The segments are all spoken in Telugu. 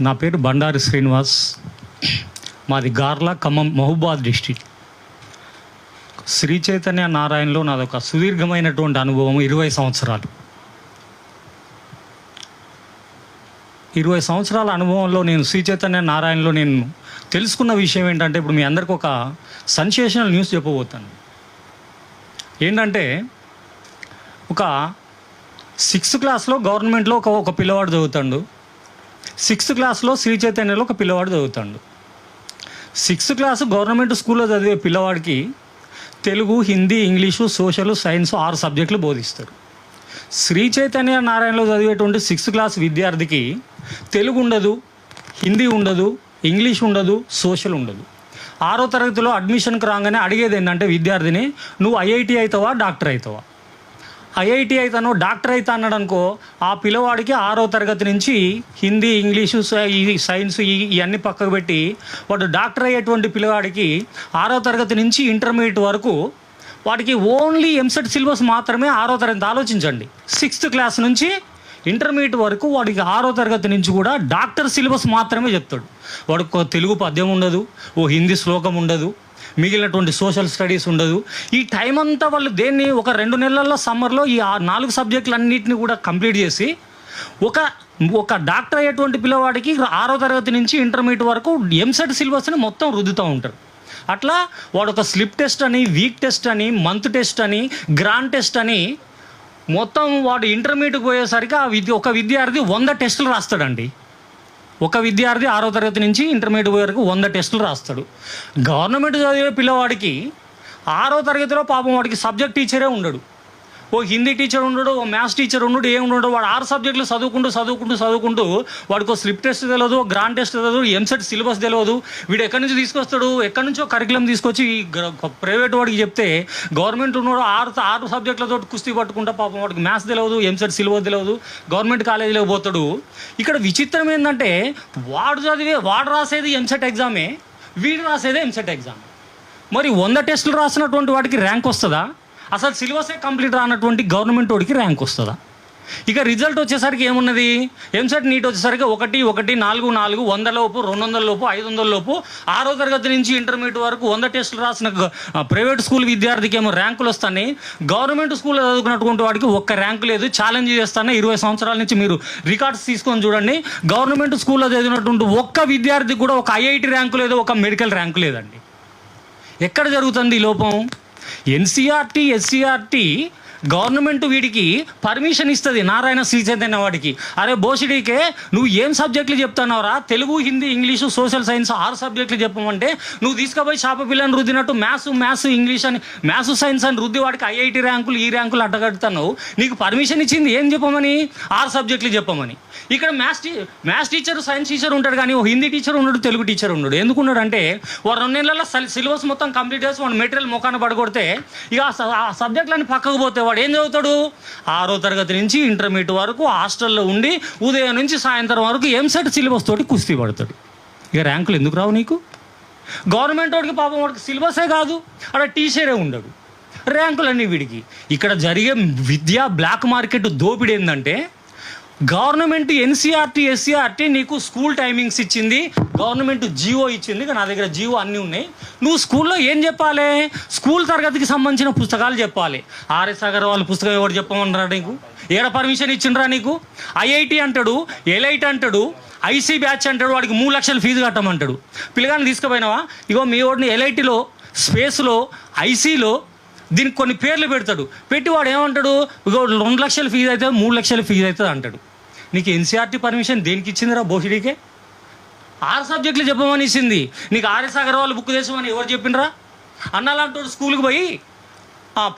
నా పేరు బండారి శ్రీనివాస్. మాది గార్ల ఖమ్మం మహబూబాద్ డిస్టిక్. శ్రీ చైతన్య నారాయణలో నాదొక సుదీర్ఘమైనటువంటి అనుభవం ఇరవై సంవత్సరాలు. ఇరవై సంవత్సరాల అనుభవంలో నేను శ్రీ చైతన్య నారాయణలో నేను తెలుసుకున్న విషయం ఏంటంటే ఇప్పుడు మీ అందరికి ఒక సన్సేషనల్ న్యూస్ చెప్పబోతాను. ఏంటంటే ఒక సిక్స్త్ క్లాస్లో గవర్నమెంట్లో ఒక ఒక పిల్లవాడు చదువుతాడు. సిక్స్త్ క్లాస్లో శ్రీ చైతన్యలో ఒక పిల్లవాడు చదువుతాడు. సిక్స్త్ క్లాస్ గవర్నమెంట్ స్కూల్లో చదివే పిల్లవాడికి Telugu Hindi English social science ఆరు సబ్జెక్టులు బోధిస్తారు. శ్రీ చైతన్య నారాయణలో చదివేటువంటి సిక్స్త్ క్లాస్ విద్యార్థికి తెలుగు ఉండదు హిందీ ఉండదు ఇంగ్లీష్ ఉండదు సోషల్ ఉండదు. ఆరో తరగతిలో అడ్మిషన్కి రాగానే అడిగేది ఏంటంటే విద్యార్థిని నువ్వు ఐఐటి అవుతావా డాక్టర్ అవుతావా ఐఐటి అయితాను డాక్టర్ అవుతా అన్నాడు అనుకో ఆ పిల్లవాడికి ఆరో తరగతి నుంచి హిందీ ఇంగ్లీషు సై- సైన్స్ ఇవన్నీ పక్కకు పెట్టి వాడు డాక్టర్ అయ్యేటువంటి పిల్లవాడికి ఆరో తరగతి నుంచి ఇంటర్మీడియట్ వరకు వాడికి ఓన్లీ ఎంసెట్ సిలబస్ మాత్రమే ఆరో తరగతి ఆలోచించండి. సిక్స్త్ క్లాస్ నుంచి ఇంటర్మీడియట్ వరకు వాడికి ఆరో తరగతి నుంచి కూడా డాక్టర్ సిలబస్ మాత్రమే చెప్తాడు. వాడికి తెలుగు పద్యం ఉండదు ఓ హిందీ శ్లోకం ఉండదు మిగిలినటువంటి సోషల్ స్టడీస్ ఉండదు. ఈ టైం అంతా వాళ్ళు దేన్ని ఒక రెండు నెలల్లో సమ్మర్లో ఈ ఆ నాలుగు సబ్జెక్టులన్నింటినీ కూడా కంప్లీట్ చేసి ఒక ఒక డాక్టర్ అయ్యేటువంటి పిల్లవాడికి ఆరో తరగతి నుంచి ఇంటర్మీడియట్ వరకు ఎంసెట్ సిలబస్ని మొత్తం రుద్దుతూ ఉంటారు. అట్లా వాడు ఒక స్లిప్ టెస్ట్ అని వీక్ టెస్ట్ అని మంత్ టెస్ట్ అని గ్రాండ్ టెస్ట్ అని మొత్తం వాడు ఇంటర్మీడియట్ పోయేసరికి ఆ విద్య ఒక విద్యార్థి వంద టెస్టులు రాస్తాడండి. ఒక విద్యార్థి ఆరో తరగతి నుంచి ఇంటర్మీడియట్ వరకు వంద టెస్టులు రాస్తాడు. గవర్నమెంట్ చదివే పిల్లవాడికి ఆరో తరగతిలో పాపం వాడికి సబ్జెక్ట్ టీచరే ఉండడు. ఓ హిందీ టీచర్ ఉండడు ఓ మ్యాథ్స్ టీచర్ ఉండడు ఏమి ఉండడు వాడు ఆరు సబ్జెక్టులు చదువుకుంటూ చదువుకుంటూ చదువుకుంటూ వాడికి ఒక స్లిప్ టెస్ట్ తెలియదు గ్రాండ్ టెస్ట్ తెలియదు ఎంసెట్ సిలబస్ తెలియదు వీడు ఎక్కడి నుంచి తీసుకొస్తాడు? ఎక్కడి నుంచో కరికులం తీసుకొచ్చి ప్రైవేట్ వాడికి చెప్తే గవర్నమెంట్ ఉన్నాడు ఆరు ఆరు సబ్జెక్టులతో కుస్తీ పట్టుకుంటా పాపం వాడికి మ్యాథ్స్ తెలియదు ఎంసెట్ సిలబస్ తెలియదు గవర్నమెంట్ కాలేజీలో పోతాడు. ఇక్కడ విచిత్రం ఏంటంటే వాడు చదివే వాడు రాసేది ఎంసెట్ ఎగ్జామే వీడు రాసేదే ఎంసెట్ ఎగ్జామ్ మరి వంద టెస్టులు రాసినటువంటి వాడికి ర్యాంక్ వస్తుందా? అసలు సిలబసే కంప్లీట్ రానటువంటి గవర్నమెంట్ వాడికి ర్యాంక్ వస్తుందా? ఇక రిజల్ట్ వచ్చేసరికి ఏమున్నది? ఎంసెట్ నీట్ వచ్చేసరికి ఒకటి ఒకటి నాలుగు నాలుగు వంద లోపు రెండు వందల లోపు ఐదు వందల లోపు ఆరో తరగతి నుంచి ఇంటర్మీడియట్ వరకు వంద టెస్టులు రాసిన ప్రైవేట్ స్కూల్ విద్యార్థికి ఏమో ర్యాంకులు వస్తాయి గవర్నమెంట్ స్కూల్లో చదువుకున్నటువంటి వాడికి ఒక్క ర్యాంకు లేదు. ఛాలెంజ్ చేస్తానే ఇరవై సంవత్సరాల నుంచి మీరు రికార్డ్స్ తీసుకొని చూడండి. గవర్నమెంట్ స్కూల్లో చదివినటువంటి ఒక్క విద్యార్థికి కూడా ఒక ఐఐటి ర్యాంకు లేదు ఒక మెడికల్ ర్యాంకు లేదండి. ఎక్కడ జరుగుతుంది ఈ లోపం? ఎన్సీఆర్టీ ఎస్సీఆర్టీ గవర్నమెంట్ వీడికి పర్మిషన్ ఇస్తుంది నారాయణ శ్రీచైతన్య వాడికి. అరే బోసిడీకే నువ్వు ఏం సబ్జెక్టులు చెప్తున్నావురా? Telugu Hindi English social science ఆరు సబ్జెక్టులు చెప్పమంటే నువ్వు తీసుకుపోయి చాప పిల్లని రుద్దినట్టు మ్యాథ్స్ మ్యాథ్స్ ఇంగ్లీష్ అని మ్యాథ్స్ సైన్స్ అని రుద్ది వాడికి ఐఐటి ర్యాంకులు ఈ ర్యాంకులు అడ్డగడుతున్నావు. నీకు పర్మిషన్ ఇచ్చింది ఏం చెప్పమని? ఆరు సబ్జెక్టులు చెప్పమని. ఇక్కడ maths maths teacher science teacher ఉంటాడు కానీ ఓ హిందీ టీచర్ ఉన్నాడు తెలుగు టీచర్ ఉన్నాడు. ఎందుకున్నాడు అంటే ఓ రెండు నెలల సిలబస్ మొత్తం కంప్లీట్ చేసి వాడు మెటీరియల్ ముఖాన పడగొడితే ఇక ఆ ఆ సబ్జెక్టులన్నీ పక్కకు పోతే వాడు ఏం చదువుతాడు? ఆరో తరగతి నుంచి ఇంటర్మీడియట్ వరకు హాస్టల్లో ఉండి ఉదయం నుంచి సాయంత్రం వరకు ఎంసెట్ సిలబస్ తోటి కుస్తీ పడతాడు. ఇక ర్యాంకులు ఎందుకు రావు నీకు? గవర్నమెంట్ వాడికి పాపం వాడికి సిలబసే కాదు. అక్కడ టీచరే ఉండడు. ర్యాంకులన్నీ వీడికి ఇక్కడ జరిగే విద్యా బ్లాక్ మార్కెట్ దోపిడీ ఏంటంటే గవర్నమెంట్ ఎన్సీఆర్టీ ఎస్సీఆర్టీ నీకు స్కూల్ టైమింగ్స్ ఇచ్చింది. గవర్నమెంట్ జియో ఇచ్చింది. నా దగ్గర జియో అన్నీ ఉన్నాయి. నువ్వు స్కూల్లో ఏం చెప్పాలి? స్కూల్ తరగతికి సంబంధించిన పుస్తకాలు చెప్పాలి. ఆర్ఎస్ అగర్వాల్ పుస్తకం ఎవరు చెప్పమన్నారా నీకు? ఏడ పర్మిషన్ ఇచ్చిండ్రా నీకు? ఐఐటి అంటాడు ఎల్ఐటి అంటాడు ఐసీ బ్యాచ్ అంటాడు వాడికి మూడు లక్షలు ఫీజు కట్టమంటాడు. పిల్లగాని తీసుకుపోయినావా? ఇగో మీ వాడిని ఎల్ఐటీలో స్పేస్లో ఐసీలో దీనికి కొన్ని పేర్లు పెడతాడు. పెట్టి వాడు ఏమంటాడు? ఇగో రెండు లక్షల ఫీజు అయితే మూడు లక్షల ఫీజు అవుతుంది అంటాడు. నీకు ఎన్సీఆర్టీ పర్మిషన్ దేనికి ఇచ్చిందిరా బోషిడీకే ఆరు సబ్జెక్టులు చెప్పమని ఇచ్చింది. నీకు ఆర్ఎస్ అగర్వాల్ బుక్ తెచ్చమని ఎవరు చెప్పిండ్రా? అన్నలాంటి స్కూల్కి పోయి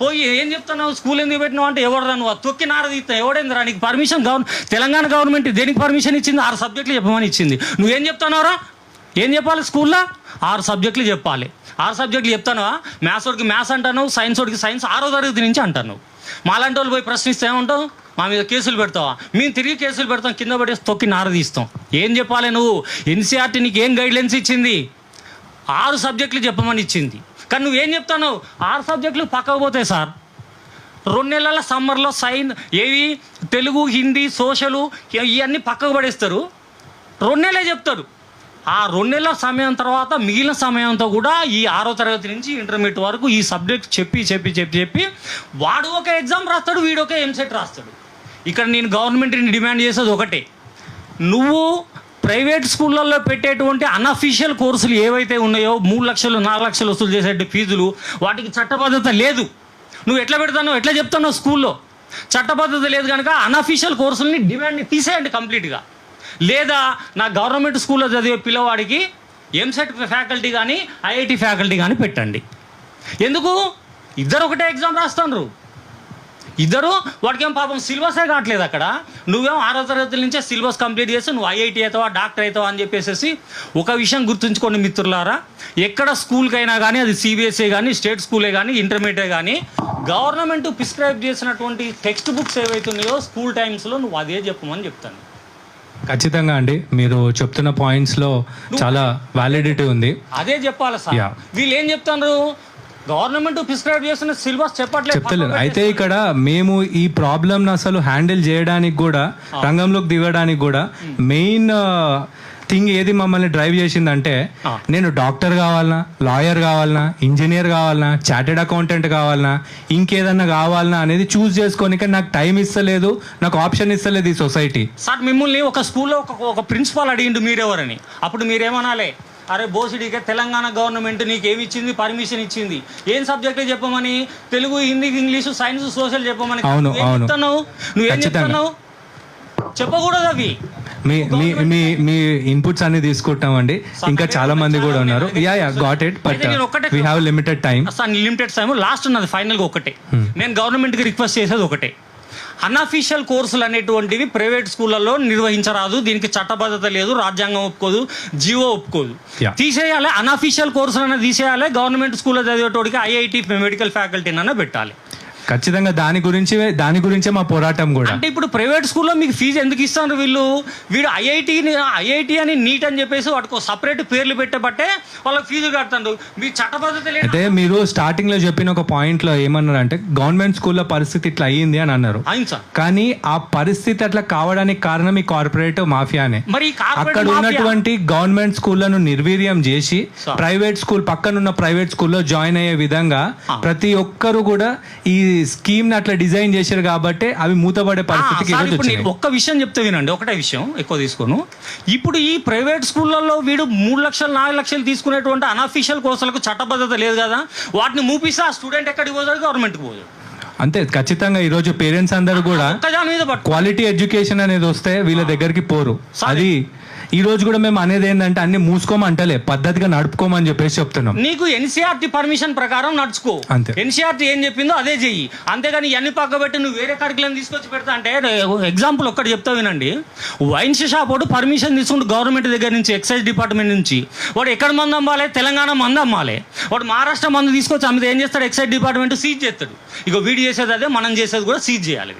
పోయి ఏం చెప్తున్నావు? స్కూల్ ఎందుకు పెట్టినావు అంటే ఎవరు నువ్వు? తొక్కి నారదీస్తా తీస్తావు. ఎవడేందిరా? నీకు పర్మిషన్ గవర్న తెలంగాణ గవర్నమెంట్ దేనికి పర్మిషన్ ఇచ్చింది? ఆరు సబ్జెక్టులు చెప్పమని ఇచ్చింది. నువ్వేం చెప్తున్నావురా? ఏం చెప్పాలి స్కూల్లో? ఆరు సబ్జెక్టులు చెప్పాలి. ఆరు సబ్జెక్టులు చెప్తాను మ్యాథ్స్ వాడికి మ్యాథ్స్ అంటాను సైన్స్ వాడికి సైన్స్ ఆరో తరగతి నుంచి అంటాను. మాలాంటి వాళ్ళు పోయి ప్రశ్నిస్తే ఏమంటావు? మా మీద కేసులు పెడతావా? మేము తిరిగి కేసులు పెడతాం కింద పడేసి తొక్కి నార తీస్తాం. ఏం చెప్పాలి నువ్వు? ఎన్సీఆర్టీ నీకు ఏం గైడ్లైన్స్ ఇచ్చింది? ఆరు సబ్జెక్టులు చెప్పమని ఇచ్చింది. కానీ నువ్వేం చెప్తాను? ఆరు సబ్జెక్టులు పక్కకు పోతాయి సార్. రెండు నెలల సమ్మర్లో సైన్ ఏవి? తెలుగు హిందీ సోషలు ఇవన్నీ పక్కకు పడేస్తారు. రెండు నెలలే చెప్తారు. ఆ రెండు నెలల సమయం తర్వాత మిగిలిన సమయంతో కూడా ఈ ఆరో తరగతి నుంచి ఇంటర్మీడియట్ వరకు ఈ సబ్జెక్ట్ చెప్పి చెప్పి చెప్పి చెప్పి వాడు ఒక ఎగ్జామ్ రాస్తాడు వీడు ఒక ఎంసెట్ రాస్తాడు. ఇక్కడ నేను గవర్నమెంట్ని డిమాండ్ చేసేది ఒకటే. నువ్వు ప్రైవేట్ స్కూళ్ళల్లో పెట్టేటువంటి అన్అఫీషియల్ కోర్సులు ఏవైతే ఉన్నాయో మూడు లక్షలు నాలుగు లక్షలు వసూలు చేసే ఫీజులు వాటికి చట్టబద్ధత లేదు. నువ్వు ఎట్లా పెడతానో ఎట్లా చెప్తానో స్కూల్లో. చట్టబద్ధత లేదు కనుక అన్అఫీషియల్ కోర్సుల్ని డిమాండ్ తీసేయండి కంప్లీట్గా లేదా నా గవర్నమెంట్ స్కూల్లో చదివే పిల్లవాడికి ఎంసెట్ ఫ్యాకల్టీ కానీ ఐఐటి ఫ్యాకల్టీ కానీ పెట్టండి. ఎందుకు? ఇద్దరు ఒకటే ఎగ్జామ్ రాస్తున్నారు ఇద్దరు వాడికేం పాపం సిలబసే కావట్లేదు అక్కడ. నువ్వేం ఆరో తరగతి నుంచే సిలబస్ కంప్లీట్ చేసి నువ్వు ఐఐటి అవుతావా డాక్టర్ అవుతావా అని చెప్పేసి ఒక విషయం గుర్తుంచుకోండి మిత్రులారా. ఎక్కడ స్కూల్కైనా కానీ అది సిబిఎస్ఈ కానీ స్టేట్ స్కూలే కానీ ఇంటర్మీడియట్ కానీ గవర్నమెంట్ ప్రిస్క్రైబ్ చేసినటువంటి టెక్స్ట్ బుక్స్ ఏవైతే ఉన్నాయో స్కూల్ టైమ్స్లో నువ్వు అదే చెప్పమని చెప్తాను. ఖచ్చితంగా అండి. మీరు చెప్తున్న పాయింట్స్లో చాలా వ్యాలిడిటీ ఉంది. అదే చెప్పాలి సార్. వీళ్ళు ఏం చెప్తున్నారు? గవర్నమెంట్ ప్రిస్క్రైబ్ చేసిన సిలబస్ చెప్పట్లేదు. చెప్తలేదు. అయితే ఇక్కడ మేము ఈ ప్రాబ్లమ్ అసలు హ్యాండిల్ చేయడానికి కూడా రంగంలోకి దిగడానికి కూడా మెయిన్ థింగ్ ఏది మమ్మల్ని డ్రైవ్ చేసిందంటే. నేను డాక్టర్ కావాలనా లాయర్ కావాలనా ఇంజనీర్ కావాలనా చార్టెడ్ అకౌంటెంట్ కావాలనా ఇంకేదన్నా కావాలనా అనేది చూస్ చేసుకోనికి నాకు టైం ఇస్తలేదు నాకు ఆప్షన్ ఇస్తలేదు ఈ సొసైటీ. సార్ మిమ్మల్ని ఒక స్కూల్లో ఒక ప్రిన్సిపాల్ అడిగిండు మీరెవరని. అప్పుడు మీరేమనాలి? అరే బోసిడీకే తెలంగాణ గవర్నమెంట్ నీకు ఏమి ఇచ్చింది? పర్మిషన్ ఇచ్చింది. ఏం సబ్జెక్ట్ చెప్పమని? Telugu Hindi English science social చెప్పమని. అవును, నువ్వేం. చెప్తున్నావు? నువ్వేం. చెప్తున్నావు? చెప్పకూడదు అవి. మీ మీ మీ మీ ఇన్పుట్స్ అన్ని తీసుకుంటామండి. ఇంకా చాలా మంది కూడా ఉన్నారు. Yeah yeah got it but we have limited time అసలు లిమిటెడ్ టైం లాస్ట్ ఉన్నది ఫైనల్గా ఒకటే. నేను గవర్నమెంట్కి రిక్వెస్ట్ చేసేది ఒకటే. అన్అఫీషియల్ కోర్సులు అనేటువంటివి ప్రైవేట్ స్కూళ్ళల్లో నిర్వహించరాదు. దీనికి చట్టబద్ధత లేదు రాజ్యాంగం ఒప్పుకోదు జీవో ఒప్పుకోదు. తీసేయాలి అన్అఫీషియల్ కోర్సులు అనేది తీసేయాలి గవర్నమెంట్ స్కూల్లో చదివేటోడికి ఐఐటి మెడికల్ ఫ్యాకల్టీ అన్న పెట్టాలి. ఖచ్చితంగా దాని గురించి దాని గురించే మా పోరాటం కూడా. అంటే ఇప్పుడు ప్రైవేట్ స్కూల్లో మీకు ఫీజు ఎందుకు ఇస్తారు వీళ్ళు? వీడు ఐఐటి ఐఐటి అని నీట్ అని చెప్పేసి వాటికి సపరేట్ పేర్లు పెట్టబట్టే వాళ్ళకి ఫీజు కడతారు మీ చట్టబద్ధత అయితే మీరు స్టార్టింగ్లో చెప్పిన ఒక పాయింట్లో ఏమన్నారు అంటే గవర్నమెంట్ స్కూల్లో పరిస్థితి ఇట్లా అయ్యింది అని అన్నారు. కానీ ఆ పరిస్థితి అట్లా కావడానికి కారణం ఈ కార్పొరేట్ మాఫియానే. మరి అక్కడ ఉన్నటువంటి గవర్నమెంట్ స్కూళ్ళను నిర్వీర్యం చేసి. ప్రైవేట్ స్కూల్ పక్కనున్న ప్రైవేట్ స్కూల్లో జాయిన్ అయ్యే విధంగా. ప్రతి ఒక్కరు కూడా ఈ స్కీమ్ అట్లా డిజైన్ చేశారు కాబట్టి అవి మూతపడే పరిస్థితికి ఒక్క విషయం చెప్తే వినండి. ఒకటే విషయం ఎక్కువ తీసుకోను. ఇప్పుడు ఈ ప్రైవేట్ స్కూళ్ళల్లో వీడు మూడు లక్షలు నాలుగు లక్షలు తీసుకునేటువంటి అనఫీషియల్ కోర్సులకు చట్టబద్ధత లేదు కదా. వాటిని మూపిస్తే ఆ స్టూడెంట్ ఎక్కడికి పోతాడు? గవర్నమెంట్కి పోతాడు. అంతే ఖచ్చితంగా ఈ రోజు పేరెంట్స్ అందరూ కూడా క్వాలిటీ ఎడ్యుకేషన్ అనేది వస్తే వీళ్ళ దగ్గరికి పోరు. అది ఈ రోజు కూడా మేము అనేది ఏంటంటే అన్ని మూసుకోమంటలే పద్ధతిగా నడుపుకోమని చెప్పేసి చెప్తున్నాం. నీకు ఎన్సీఆర్టీ పర్మిషన్ ప్రకారం నడుచుకో. అంతే. ఎన్సీఆర్టీ ఏం చెప్పిందో అదే చెయ్యి. అంతేగాని ఇవన్నీ పక్క పెట్టి నువ్వు వేరే కరికులం తీసుకొచ్చి పెడతా అంటే ఎగ్జాంపుల్ ఒక్కటి చెప్తా వినండి. వైన్స్ షాప్ వాడు పర్మిషన్ తీసుకుంటూ గవర్నమెంట్ దగ్గర నుంచి ఎక్సైజ్ డిపార్ట్మెంట్ నుంచి వాడు ఎక్కడ మంది అమ్మాలి? తెలంగాణ మంది అమ్మాలి. వాడు మహారాష్ట్ర మంది తీసుకొచ్చి అమ్మితే ఏం చేస్తాడు? ఎక్సైజ్ డిపార్ట్మెంట్ సీజ్ చేస్తాడు. ఇక వీడు చేసేది అదే మనం చేసేది కూడా సీజ్ చేయాలి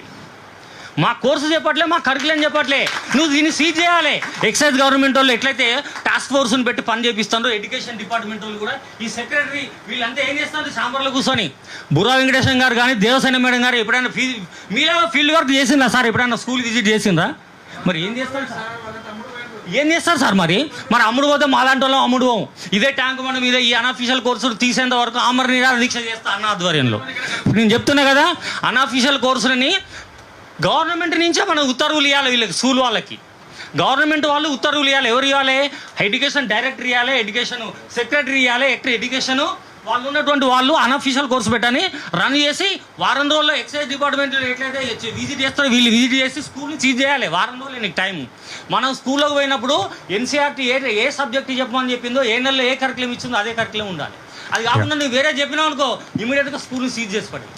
మా కోర్సు చెప్పట్లే మా కరికులం చెప్పట్లే నువ్వు దీన్ని సీజ్ చేయాలి. ఎక్సైజ్ గవర్నమెంట్ వాళ్ళు ఎట్లయితే టాస్క్ ఫోర్స్ని పెట్టి పని చేపిస్తారో ఎడ్యుకేషన్ డిపార్ట్మెంట్ వాళ్ళు కూడా ఈ సెక్రటరీ వీళ్ళంతా ఏం చేస్తారు సాంబార్లో కూర్చొని. బుర్రా వెంకటేశం గారు కానీ దేవసేన మేడం గారు ఎప్పుడైనా ఫీ మీలో ఫీల్డ్ వర్క్ చేసిందా సార్? ఎప్పుడైనా స్కూల్ విజిట్ చేసిందా మరి ఏం చేస్తారు సార్? ఏం చేస్తారు సార్ మరి? మరి అమ్ముడు పోతే మాలాంటి వాళ్ళం అమ్ముడు పోం. ఇదే ట్యాంక్ మనం ఇదే ఈ అనఫీషియల్ కోర్సులు తీసేంత వరకు ఆమర నిరాహార దీక్ష చేస్తా అన్న ఆధ్వర్యంలో. నేను చెప్తున్నా కదా అనఫీషియల్ కోర్సులని గవర్నమెంట్ నుంచే మనం ఉత్తర్వులు ఇవ్వాలి వీళ్ళకి స్కూల్ వాళ్ళకి. గవర్నమెంట్ వాళ్ళు ఉత్తర్వులు ఇవ్వాలి ఎవరు ఇవ్వాలి ఎడ్యుకేషన్ డైరెక్టర్ ఇవ్వాలి ఎడ్యుకేషన్ సెక్రటరీ ఇవ్వాలి ఎక్కడ ఎడ్యుకేషన్. వాళ్ళు ఉన్నటువంటి వాళ్ళు అనఫీషియల్ కోర్సు పెట్టని రన్ చేసి వారం రోజుల్లో ఎక్సైజ్ డిపార్ట్మెంట్ ఎట్లయితే విజిట్ చేస్తారో వీళ్ళు విజిట్ చేసి స్కూల్ని సీజ్ చేయాలి. వారం రోజులు నీకు టైం మనం స్కూల్లోకి పోయినప్పుడు ఎన్సీఆర్టీ ఏ ఏ సబ్జెక్ట్ చెప్పమని చెప్పిందో ఏ నెలలో ఏ కరికులం ఇచ్చిందో అదే కరికులం ఉండాలి. అది కాకుండా నువ్వు వేరే చెప్పినావు అనుకో ఇమీడియట్గా స్కూల్ని సీజ్ చేసి పడి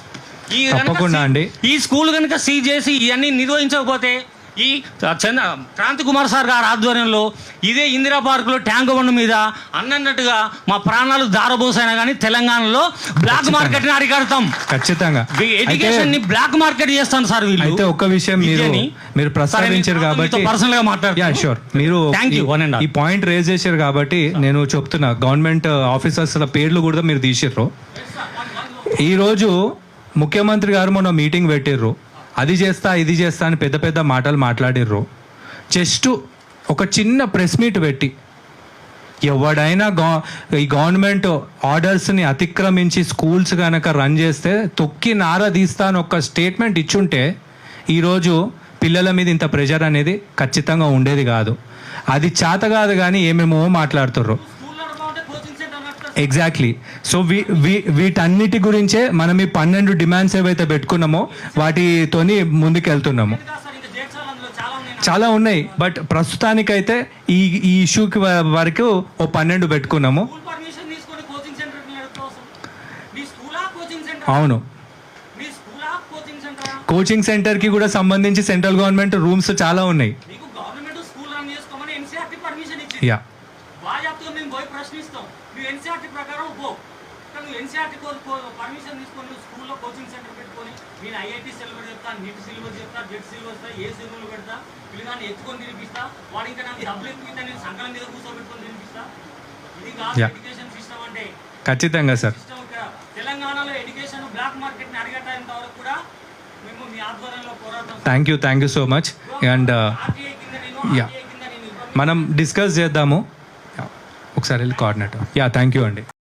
ఈ తప్పకుండా సీ- అండి. ఈ స్కూల్ కనుక సీజ్ చేసి ఇవన్నీ నిర్వహించకపోతే ఈ చంద్ర క్రాంతి కుమార్ సార్ గారి ఆధ్వర్యంలో ఇదే ఇందిరా పార్కులో ట్యాంక్ బండ్ మీద అన్నట్టుగా మా ప్రాణాలు దారబోసైనా కానీ తెలంగాణలో బ్లాక్ మార్కెట్ని అరికడతాం. ఖచ్చితంగా. ఎడ్యుకేషన్ని బ్లాక్ మార్కెట్ చేస్తాను సార్ వీళ్ళు. అయితే ఒక్క విషయం మీరు మీరు ప్రస్తావించారు కాబట్టి పర్సనల్గా షూర్ మీరు. ఈ పాయింట్ రేజ్ చేశారు కాబట్టి నేను చెప్తున్నా. గవర్నమెంట్ ఆఫీసర్స్ పేర్లు కూడా మీరు తీసిర్రు. ఈ రోజు ముఖ్యమంత్రి గారు మొన్న మీటింగ్ పెట్టిర్రు. అది చేస్తా ఇది చేస్తా అని పెద్ద పెద్ద మాటలు మాట్లాడిర్రు. జస్ట్ ఒక చిన్న ప్రెస్ మీట్ పెట్టి ఎవడైనా గా ఈ గవర్నమెంట్ ఆర్డర్స్ని అతిక్రమించి స్కూల్స్ కనుక రన్ చేస్తే తొక్కి నార తీస్తా అని ఒక స్టేట్మెంట్ ఇచ్చుంటే ఈరోజు పిల్లల మీద ఇంత ప్రెషర్ అనేది ఖచ్చితంగా ఉండేది కాదు. అది చేత కాదు కానీ ఏమేమో మాట్లాడుతుర్రు. ఎగ్జాక్ట్లీ సో వీ వీ వీటన్నిటి గురించే మనం ఈ పన్నెండు డిమాండ్స్ ఏవైతే పెట్టుకున్నామో వాటితోని ముందుకెళ్తున్నాము. చాలా ఉన్నాయి. బట్ ప్రస్తుతానికైతే ఈ ఈ ఇష్యూకి వరకు ఓ పన్నెండు పెట్టుకున్నాము. అవును. కోచింగ్ సెంటర్ సెంటర్కి కూడా సంబంధించి సెంట్రల్ గవర్నమెంట్ రూమ్స్ చాలా ఉన్నాయి. మీకు గవర్నమెంట్ స్కూల్ రన్ చేసుకోమని ఎన్సీఆర్టీ పర్మిషన్ ఇచ్చింది యా బాగా చెప్తావు మేము పోయి ప్రశ్నిస్తాం నువ్వు ఎన్సీఆర్టీ ప్రకారం పో కానీ నువ్వు ఎన్సీఆర్టీ పర్మిషన్ తీసుకొని స్కూల్లో కోచింగ్ సెంటర్ పెట్టుకొని నేను ఐఐటి సిలబస్ చెప్తా నీట్ సిలబస్ చెప్తా జెట్ సిలబస్ ఏ సిలబస్ పెడతా పిల్లగాన్ని ఎత్తుకొని తినిపిస్తా వాడు ఇంకా నాకు డబ్బులు ఎక్కువ నేను సంకలం మీద కూర్చోబెట్టుకొని తినిపిస్తా. ఇది కాదు. ఎడ్యుకేషన్ సిస్టమ్ అంటే. ఖచ్చితంగా సార్. తెలంగాణలో ఎడ్యుకేషన్ బ్లాక్ మార్కెట్ని అరిగట్టేంత వరకు కూడా మేము మీ ఆధ్వర్యంలో పోరాటం thank you thank you so much and ఇవ్వను. మనం డిస్కస్ చేద్దాము. ఒకసారి వెళ్ళి కోఆర్డినేటర్ యా థ్యాంక్ యూ అండి.